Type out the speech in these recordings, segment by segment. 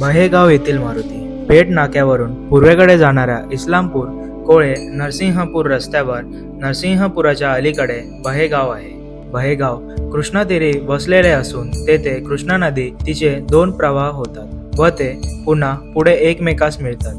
महेगाव येथील मारुती पेठ नाक्यावरून पूर्वेकडे जाणाऱ्या इस्लामपूर कोळे नरसिंहपूर रस्त्यावर नरसिंहपुराच्या अलीकडे बहेगाव आहे. बहेगाव कृष्णा तीरी वसलेले असून तेथे कृष्णा नदी तिचे दोन प्रवाह होतात व ते पुन्हा पुढे एकमेकास मिळतात.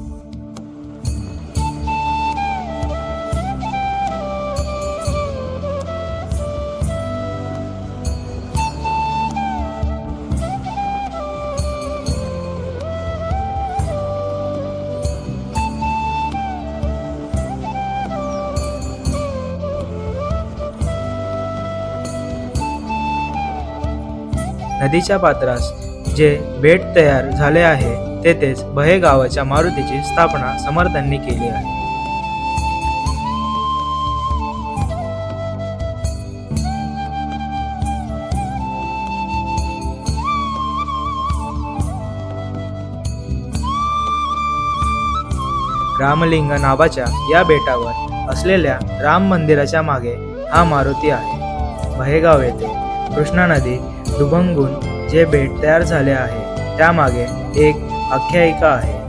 नदीच्या पात्रास जे बेट तयार झाले आहे तेथेच बहे गावाच्या मारुतीची स्थापना समर्थांनी केली आहे. रामलिंग नावाच्या या बेटावर असलेल्या राम मंदिराच्या मागे हा मारुती आहे. बहेगाव येथे कृष्णा नदी दुभंगून जे बेट तयार झाले आहे त्यामागे एक आख्यायिका आहे.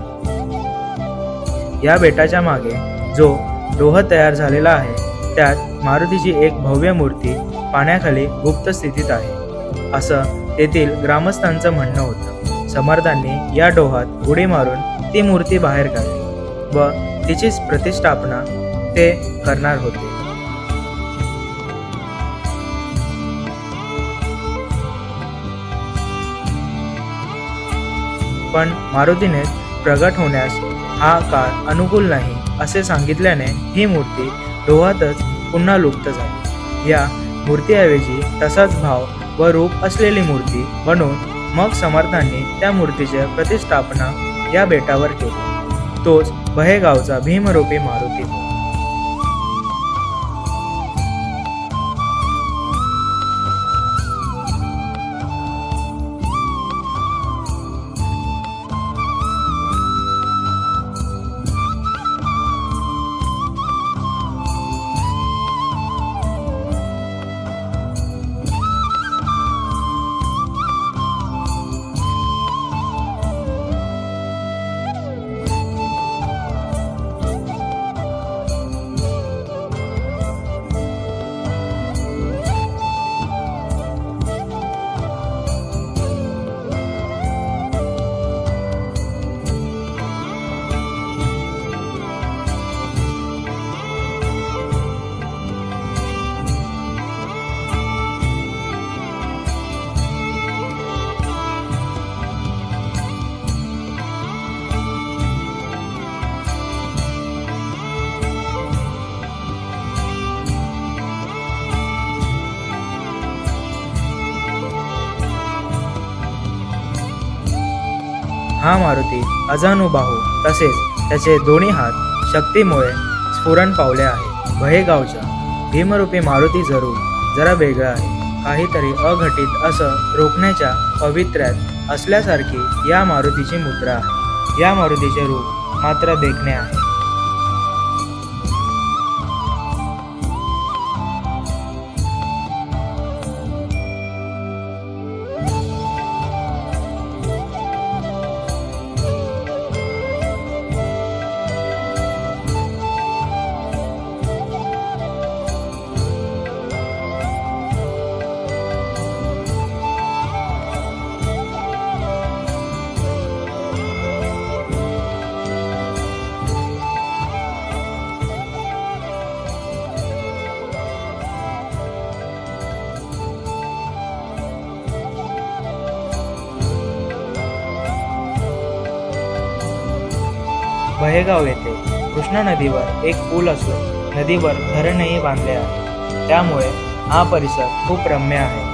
या बेटाच्या मागे जो डोह तयार झालेला आहे त्यात मारुतीची एक भव्य मूर्ती पाण्याखाली गुप्त स्थितीत आहे. असं तेथील ग्रामस्थांचं म्हणणं होतं. समर्थांनी या डोहात उडी मारून ती मूर्ती बाहेर काढली व तिचीच प्रतिष्ठापना ते करणार होते. पण मारुतीने प्रगट होण्यास हा काळ अनुकूल नाही असे सांगितल्याने ही मूर्ती डोहातच पुन्हा लुप्त झाली. या मूर्तीऐवजी तसाच भाव व रूप असलेली मूर्ती बनवून मग समर्थांनी त्या मूर्तीची प्रतिष्ठापना या बेटावर केली. तोच बहेगावचा भीमरूपी मारुती. हा मारुती अजानुबाहू तसेच त्याचे दोन्ही हात शक्तीमुळे स्फुरण पावले आहे भयेगावच्या भीमरूपी मारुती जरूर जरा वेगळा आहे. काहीतरी अघटित असं रोखण्याच्या पवित्र्यात असल्यासारखी या मारुतीची मुद्रा आहे. या मारुतीचे रूप मात्र देखणे आहे. बहेगाव येथे कृष्णा नदीवर एक पूल असून नदीवर धरणही बांधले आहे. त्यामुळे हा परिसर खूप रम्य आहे.